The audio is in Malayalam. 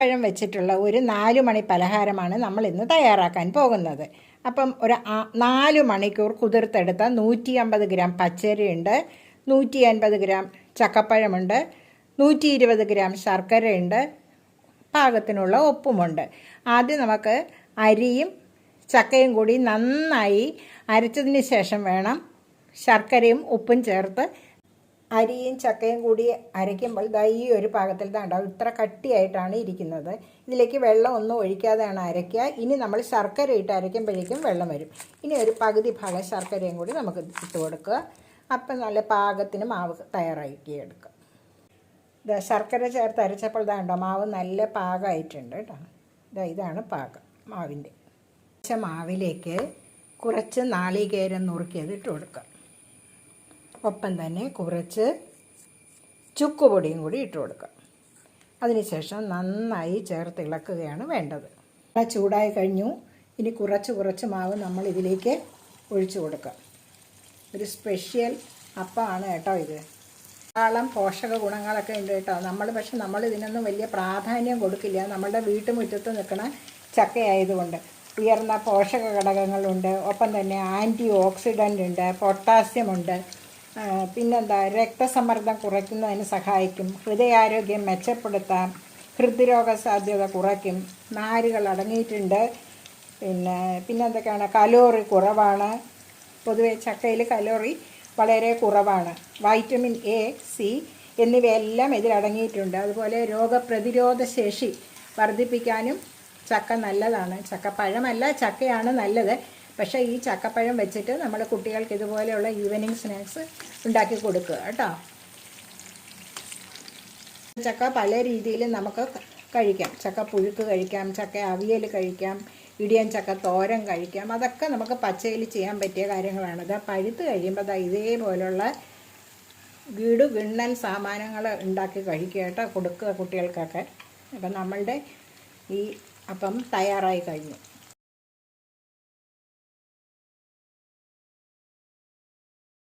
പഴം വെച്ചിട്ടുള്ള ഒരു നാല് മണി പലഹാരമാണ് നമ്മൾ ഇന്ന് തയ്യാറാക്കാൻ പോകുന്നത്. അപ്പം ഒരു നാല് മണിക്കൂർ കുതിർത്തെടുത്ത നൂറ്റി അമ്പത് ഗ്രാം പച്ചരിയുണ്ട് നൂറ്റി അൻപത് ഗ്രാം ചക്കപ്പഴമുണ്ട് നൂറ്റി ഇരുപത് ഗ്രാം ശർക്കരയുണ്ട് പാകത്തിനുള്ള ഉപ്പുമുണ്ട്. ആദ്യം നമുക്ക് അരിയും ചക്കയും കൂടി നന്നായി അരച്ചതിന് ശേഷം വേണം ശർക്കരയും ഉപ്പും ചേർത്ത് അരിയും ചക്കയും കൂടി അരയ്ക്കുമ്പോൾ ദാ ഈ ഒരു പാകത്തിൽ ഉണ്ടാവും ഇത്ര കട്ടിയായിട്ടാണ് ഇരിക്കുന്നത്. ഇതിലേക്ക് വെള്ളം ഒന്നും ഒഴിക്കാതെയാണ് അരയ്ക്കുക. ഇനി നമ്മൾ ശർക്കര ഇട്ട് അരയ്ക്കുമ്പോഴേക്കും വെള്ളം വരും. ഇനി ഒരു പകുതി ഭാഗം ശർക്കരയും കൂടി നമുക്ക് ഇട്ട് കൊടുക്കുക. അപ്പം നല്ല പാകത്തിന് മാവ് തയ്യാറാക്കി എടുക്കുക ഇതാ ശർക്കര ചേർത്ത് അരച്ചപ്പോൾ ഇതാ ഉണ്ടോ മാവ് നല്ല പാകമായിട്ടുണ്ട് കേട്ടോ. ഇതാ ഇതാണ് പാകം മാവിന്റെ. മാവിലേക്ക് കുറച്ച് നാളികേരം നുറുക്കിയത് ഇട്ട് കൊടുക്കുക ഒപ്പം തന്നെ കുറച്ച് ചുക്കുപൊടിയും കൂടി ഇട്ട് കൊടുക്കാം. അതിനുശേഷം നന്നായി ചേർത്ത് ഇളക്കുകയാണ് വേണ്ടത്. ചൂടായി കഴിഞ്ഞു. ഇനി കുറച്ച് കുറച്ച് മാവ് നമ്മൾ ഇതിലേക്ക് ഒഴിച്ചു കൊടുക്കാം. ഒരു സ്പെഷ്യൽ അപ്പമാണ് കേട്ടോ ഇത്. ധാരാളം പോഷക ഗുണങ്ങളൊക്കെ ഉണ്ട് കേട്ടോ. നമ്മൾ പക്ഷെ നമ്മൾ ഇതിനൊന്നും വലിയ പ്രാധാന്യം കൊടുക്കില്ല. നമ്മളുടെ വീട്ടുമുറ്റത്ത് നിൽക്കുന്ന ചക്കയായതുകൊണ്ട്. ഉയർന്ന പോഷക ഘടകങ്ങളുണ്ട്. ഒപ്പം തന്നെ ആന്റി ഓക്സിഡന്റ് ഉണ്ട്. പൊട്ടാസ്യം ഉണ്ട്. പിന്നെന്താ രക്തസമ്മർദ്ദം കുറയ്ക്കുന്നതിന് സഹായിക്കും. ഹൃദയാരോഗ്യം മെച്ചപ്പെടുത്താം ഹൃദ്രോഗ സാധ്യത കുറയ്ക്കും. നാരുകൾ അടങ്ങിയിട്ടുണ്ട്. പിന്നെ പിന്നെന്തൊക്കെയാണ്? കലോറി കുറവാണ്. പൊതുവേ ചക്കയിൽ കലോറി വളരെ കുറവാണ്. വൈറ്റമിൻ എ സി എന്നിവയെല്ലാം ഇതിലടങ്ങിയിട്ടുണ്ട് അതുപോലെ രോഗപ്രതിരോധ ശേഷി വർദ്ധിപ്പിക്കാനും ചക്ക നല്ലതാണ്. ചക്ക പഴമല്ല ചക്കയാണ് നല്ലത്. പക്ഷേ ഈ ചക്കപ്പഴം വെച്ചിട്ട് നമ്മൾ കുട്ടികൾക്ക് ഇതുപോലെയുള്ള ഈവനിങ് സ്നാക്സ് ഉണ്ടാക്കി കൊടുക്കുക കേട്ടോ. ചക്ക പല രീതിയിൽ നമുക്ക് കഴിക്കാം. ചക്ക പുഴുക്ക് കഴിക്കാം ചക്ക അവിയൽ കഴിക്കാം ഇടിയൻ ചക്ക തോരൻ കഴിക്കാം. അതൊക്കെ നമുക്ക് പച്ചയിൽ ചെയ്യാൻ പറ്റിയ കാര്യങ്ങളാണ്. ഇത് പഴുത്ത് കഴിയുമ്പോൾ ദാ ഇതേപോലുള്ള വീട് വിണ്ണൻ സാമാനങ്ങൾ ഉണ്ടാക്കി കഴിക്കുക കേട്ടോ കൊടുക്കുക കുട്ടികൾക്കൊക്കെ. അപ്പം നമ്മളുടെ ഈ അപ്പം തയ്യാറായി കഴിഞ്ഞു.